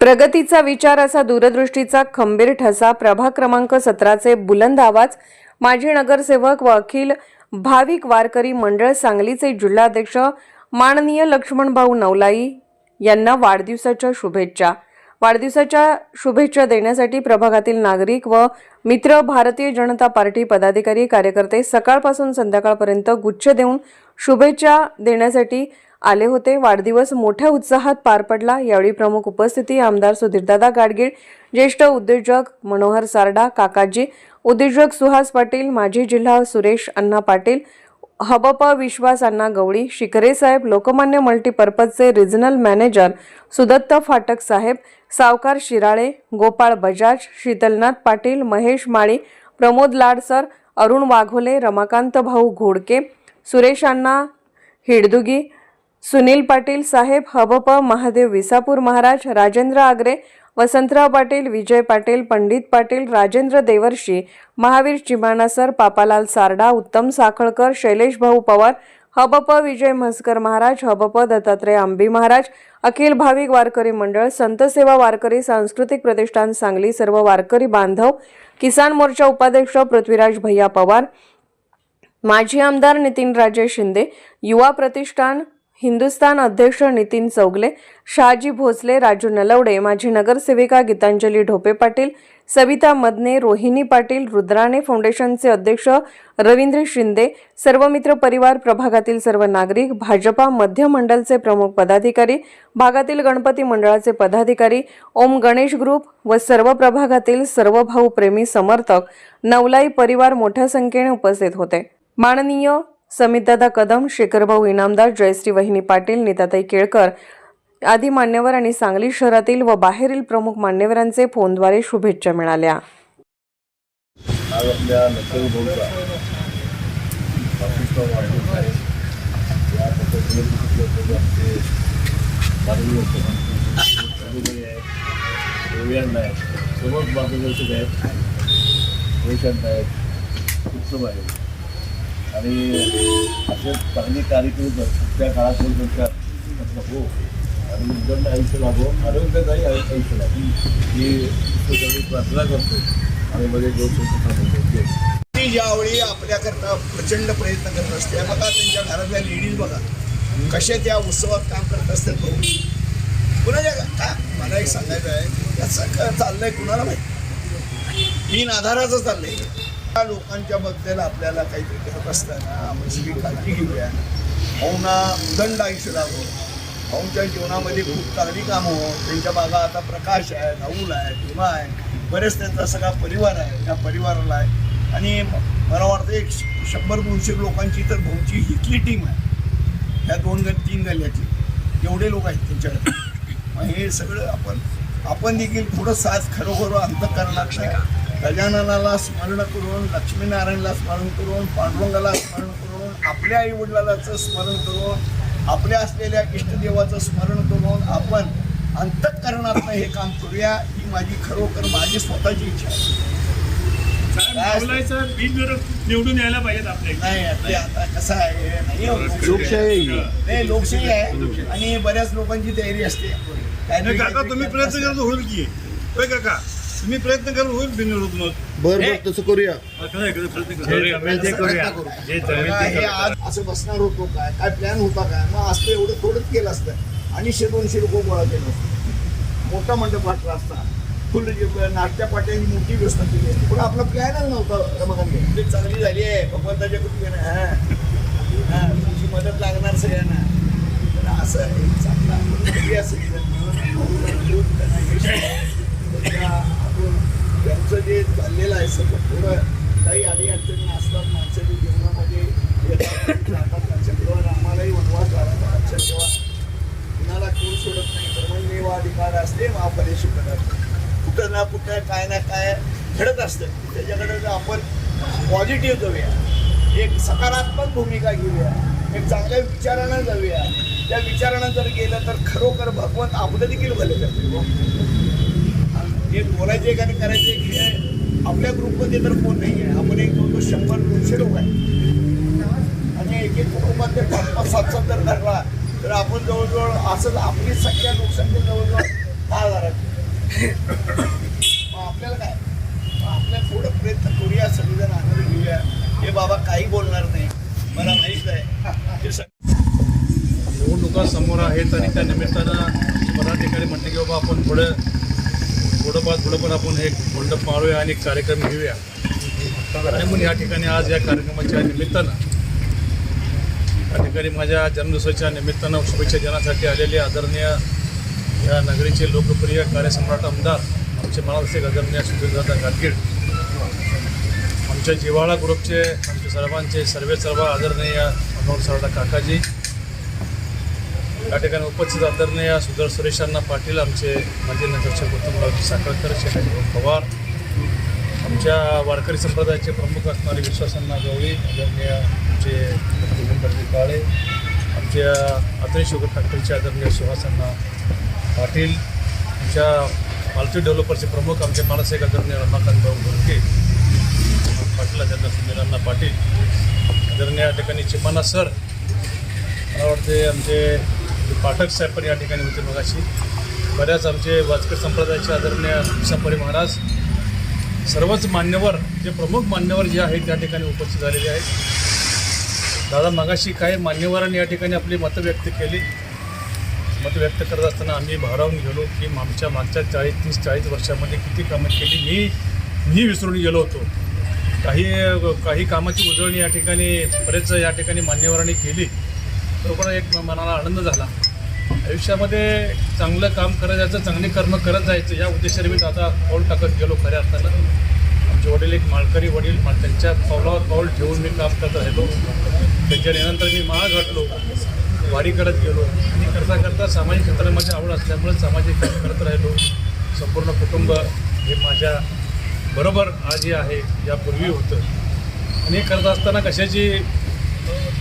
प्रगतीचा विचार असा दूरदृष्टीचा खंबीर ठसा प्रभाग क्रमांक सतराचे बुलंद आवाज. माजी नगरसेवक व अखिल भाविक वारकरी मंडळ सांगलीचे जिल्हाध्यक्ष माननीय लक्ष्मणभाऊ नवलाई यांना वाढदिवसाच्या शुभेच्छा. वाढदिवसाच्या शुभेच्छा देण्यासाठी प्रभागातील नागरिक व मित्र भारतीय जनता पार्टी पदाधिकारी कार्यकर्ते सकाळपासून संध्याकाळपर्यंत गुच्छ देऊन शुभेच्छा देण्यासाठी आले होते. वाढदिवस मोठ्या उत्साहात पार पडला. यावेळी प्रमुख उपस्थिती आमदार सुधीरदादा गाडगीळ ज्येष्ठ उद्योजक मनोहर सारडा काकाजी उद्योजक सुहास पाटील माजी जिल्हा सुरेश अण्णा पाटील हबप विश्वास अण्णा गवळी शिखरे साहेब लोकमान्य मल्टीपर्पजचे रिजनल मॅनेजर सुदत्त फाटक साहेब सावकार शिराळे गोपाळ बजाज शीतलनाथ पाटील महेश माळी प्रमोद लाडसर अरुण वाघोले रमाकांत भाऊ घोडके सुरेश अण्णा हिडदुगी सुनील पाटील साहेब हबप महादेव विसापूर महाराज राजेंद्र आगरे वसंतराव पाटील विजय पाटील पंडित पाटील राजेंद्र देवर्षी महावीर चिमानासर पापालाल सारडा उत्तम साखळकर शैलेश भाऊ पवार हबप विजय म्हसकर महाराज हबप दत्तात्रय आंबी महाराज अखिल भाविक वारकरी मंडळ संत सेवा वारकरी सांस्कृतिक प्रतिष्ठान सांगली सर्व वारकरी बांधव किसान मोर्चा उपाध्यक्ष पृथ्वीराज भैया पवार माजी आमदार नितीन राजे शिंदे युवा प्रतिष्ठान हिंदुस्थान अध्यक्ष नितीन चौगले शहाजी भोसले राजू नलवडे माजी नगरसेविका गीतांजली ढोपे पाटील सविता मदने रोहिणी पाटील रुद्राणे फाउंडेशनचे अध्यक्ष रवींद्र शिंदे सर्व मित्र परिवार प्रभागातील सर्व नागरिक भाजपा मध्य मंडलचे प्रमुख पदाधिकारी भागातील गणपती मंडळाचे पदाधिकारी ओम गणेश ग्रुप व सर्व प्रभागातील सर्व भाऊप्रेमी समर्थक नवलाई परिवार मोठ्या संख्येने उपस्थित होते. माननीय समितदादा कदम शेखरभाऊ इनामदार जयश्री वहिनी पाटील नीताताई केळकर आदी मान्यवर आणि सांगली शहरातील व बाहेरील प्रमुख मान्यवरांचे फोनद्वारे शुभेच्छा मिळाल्या. आज आपल्या आहे. या पद्धतीने आमचे मानवी आहेत सर्वच मार्गदर्शक आहेत आहेत उत्तम आहेत. आणि असे चांगले कार्यक्रम जर त्या काळात होत हो. आणि उद्दंड आयुष्य लाभो आरोग्यदायी आयुष्य लाभो. ही प्रार्थना करतो. आणि मध्ये दोन ती ज्यावेळी आपल्याकरता प्रचंड प्रयत्न करत असते बघा त्यांच्या घरातल्या लेडीज बघा कशा त्या उत्सवात काम करत असतात भाऊ कुणाच्या काय मला एक सांगायचं आहे याचं काय चाललंय कुणाला माहिती? तीन आधाराचं चाललंय. लोकांच्या बद्दल आपल्याला काहीतरी करत असताना आपण म्हणजे सगळी काळजी घेऊया. भाऊना उदंड आयुष्य लागो. भाऊंच्या जीवनामध्ये खूप चांगली कामं हो त्यांच्या बागा आता प्रकाश आहे राहुल आहे भीमा आहे. बरेच त्यांचा सगळा परिवार आहे. त्या परिवाराला आहे. आणि मला वाटतं एक श- शंभर दोनशे लोकांची तर भाऊची इथली टीम आहे. ह्या दोन गट तीन गल्ल्याची. एवढे लोक आहेत त्यांच्याकडे. मग हे सगळं आपण आपण देखील थोडं साथ खरोखर अंतकरणात नाही गजाननाला स्मरण करून लक्ष्मीनारायणला स्मरण करून पांडुरंगाला स्मरण करून आपल्या आई वडिलाचं स्मरण करून आपल्या असलेल्या इष्टदेवाचं स्मरण करून आपण अंतकरणातनं हे काम करूया ही माझी खरोखर माझी स्वतःची इच्छा आहे. निवडून यायला पाहिजेत आपल्या नाही आता कसं आहे हे. लोकशाही नाही लोकशाही आहे. आणि बऱ्याच लोकांची तयारी असते. काका तुम्ही प्रयत्न करत होईल की. काका? तुम्ही प्रयत्न करत होईल बिनविरोध मग बर बर तसं करूया. हे आज असं बसणार होतो काय? काय प्लॅन होता काय? मग असतं एवढं थोडंच केलं असतं. आणि शे दोनशे लोक गोळा केलं असतं. मोठा मंडप वाटला असता. फुल जे नाट्या पाट्याची मोठी व्यवस्था केली असती. पण आपला प्लॅनच नव्हता रमाकांत ते चांगली झाली आहे. भगवंताच्या कृपेने. हा. हा तुमची मदत लागणार सगळ्यांना. पण असं एक चांगला आपण करूया सगळीजण मिळून सध्या आपण त्यांचं जे चाललेलं आहे सगळं थोडं काही आधी अडचणी असतात माणसाच्या जीवनामध्ये येतात जातात लक्षात ठेवा आम्हालाही वनवास झाला लक्षात ठेवा कुणाला कोण सोडत नाही कर्मण्येव अधिकार असते महापरेश पदार्थ कुठं ना कुठं काय ना काय घडत असतं. त्याच्याकडे जर आपण पॉझिटिव्ह जाऊया एक सकारात्मक भूमिका घेऊया एक चांगल्या विचारानं जाऊया त्या विचारानं जर गेलं तर खरोखर भगवंत आपलं देखील भले करते प्रत्येकाने करायचे एक आपल्या ग्रुपमध्ये तर कोण नाही आहे आपण एक दोन शंभर दोनशे लोक आहे आणि एक एक कुटुंबात पाच पाच सात सात जर धरला तर आपण जवळजवळ असं आपली संख्या लोकसंख्या जवळजवळ दहा हजाराची. मग आपल्याला काय? आपल्या थोडं प्रयत्न करूया सगळेजण आनंद घेऊया. हे बाबा काही बोलणार नाही. मला माहीत आहे. निवडणुका समोर आहेत आणि त्या निमित्तानं बऱ्याच ठिकाणी म्हटलं की बाबा आपण थोडं थोडंफार आपण एक मंडप पाळूया आणि एक कार्यक्रम घेऊया. आणि म्हणून या ठिकाणी आज या कार्यक्रमाच्या निमित्तानं या ठिकाणी माझ्या जन्मदिवसाच्या निमित्तानं शुभेच्छा देण्यासाठी आलेले आदरणीय या नगरीचे लोकप्रिय कार्यसम्राट आमदार आमचे मनाचे आदरणीय सुधीरदादा गाडगीळ आमच्या जिव्हाळा ग्रुपचे आमचे सर्वांचे सर्वे सर्व आदरणीय अनोर सरडा काकाजी या ठिकाणी उपस्थित आदरणीय सुधर सुरेशांना पाटील आमचे माजी नगरचे गौतमरावजी साखळकर शेखाजी पवार आमच्या वारकरी संप्रदायाचे प्रमुख असणारे विश्वासांना गवळी आदरणीय आमचे गोविंदजी काळे आमच्या अतरी शुगर फॅक्टरीचे आदरणीय सुहासांना पाटील आमच्या मालती डेव्हलपरचे प्रमुख आमचे मानसिक आदरणीय रमाकांत भाऊ घोरके पाटील आदरणीय सुंदरांना पाटील आदरणीय या ठिकाणी चिमाना सर मला वाटते आमचे म्हणजे पाठक साहेब पण या ठिकाणी होते मगाशी. बऱ्याच आमचे वाचकर संप्रदायाचे आदरणीय संपरी महाराज सर्वच मान्यवर जे प्रमुख मान्यवर जे आहेत त्या ठिकाणी उपस्थित झालेले आहेत. दादा मगाशी काही मान्यवरांनी या ठिकाणी आपली मतं व्यक्त केली. मतं व्यक्त करत असताना आम्ही भारावून गेलो की आमच्या मागच्या चाळीस तीस चाळीस वर्षामध्ये किती कामं केली मी मी विसरून गेलो होतो. काही काही कामाची उजळणी या ठिकाणी बरेच या ठिकाणी मान्यवरांनी केली. तो पण एक मनाला आनंद झाला. आयुष्यामध्ये चांगलं काम करत जायचं चांगले कर्म करत जायचं या उद्देशाने मी आता पाऊल टाकत गेलो खऱ्या अर्थानं. आमचे वडील एक माळकरी वडील त्यांच्या पावलावर पाऊल ठेवून मी काम करत राहिलो. त्यांच्या नंतर मी माळ घाटलो वारी करत गेलो. आणि करता करता सामाजिक क्षेत्रात माझी आवड असल्यामुळे सामाजिक काम करत राहिलो. संपूर्ण कुटुंब हे माझ्या बरोबर आज हे आहे यापूर्वी होतं. आणि करत असताना कशाची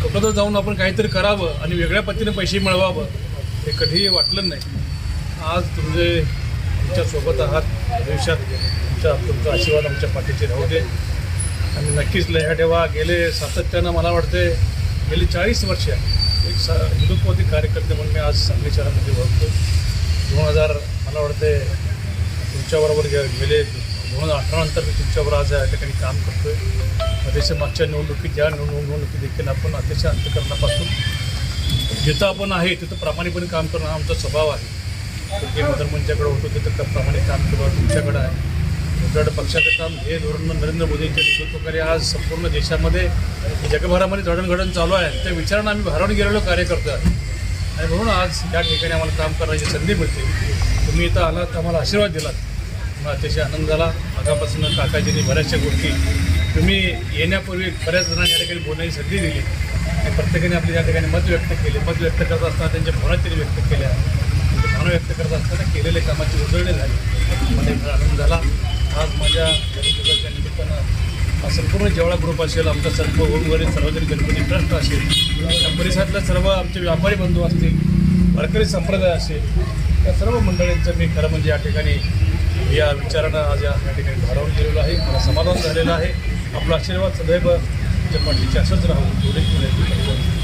कुठं जाऊन आपण काहीतरी करावं आणि वेगळ्या पद्धतीने पैसे मिळवावं हे कधीही वाटलं नाही. आज तुमचे तुमच्यासोबत आहात. भविष्यात तुमच्या तुमचा आशीर्वाद आमच्या पाठीचे राहू दे. आणि नक्कीच लह्या ठेवा गेले सातत्यानं मला वाटते गेली चाळीस वर्ष एक सा हिंदुत्ववादी कार्यकर्ते म्हणून मी आज सांगली शहरामध्ये ओळखतो. दोन हजार मला वाटते तुमच्याबरोबर गे गेले दोन हजार अठरा नंतर मी तुमच्यावर आज या ठिकाणी काम करतो आहे अतिशय मागच्या निवडणुकीत ज्या निवड निवडणुकीत देखील आपण अतिशय अंतकरणापासून जिथं आपण आहे तिथं प्रामाणिकपणे काम करणं हा आमचा स्वभाव आहे. कुठे धर्मांच्याकडे होतो तिथं प्रामाणिक काम केलं तुमच्याकडं आहे. तुमच्याकडे पक्षाचं काम हे धोरण नरेंद्र मोदींच्या नेतृत्वाखाली आज संपूर्ण देशामध्ये जगभरामध्ये जडणघडण चालू आहे. त्या विचारानं आम्ही भारावून गेलेलो कार्यकर्ते आहे आणि म्हणून आज या ठिकाणी आम्हाला काम करण्याची संधी मिळते. तुम्ही इथं आलात आम्हाला आशीर्वाद दिलात. मला अतिशय आनंद झाला मगापासून काकाजीने बऱ्याचशा गोष्टी तुम्ही येण्यापूर्वी बऱ्याच जणांनी या ठिकाणी बोलण्याची संधी दिली. आणि प्रत्येकाने आपली या ठिकाणी मत व्यक्त केले. मत व्यक्त करत असताना त्यांच्या भावना त्यांनी व्यक्त केल्या. त्यांच्या भावना व्यक्त करत असताना केलेल्या कामाची उजळणी झाली. मला एक आनंद झाला. आज माझ्या गणेशोत्सवाच्या निमित्तानं हा संपूर्ण जेवळा ग्रुप असेल आमचा सर्व ओमवरील सार्वजनिक गणपती ट्रस्ट असेल या परिसरातले सर्व आमचे व्यापारी बंधू असतील वारकरी संप्रदाय असेल या सर्व मंडळींचं मी खरं म्हणजे या ठिकाणी या विचारानं आज या ठिकाणी भारावून गेलेलो आहे. मला समाधान झालेलं आहे. आपला आशीर्वाद सदैव तुमच्या पाठीचे असंच राहू. एवढीच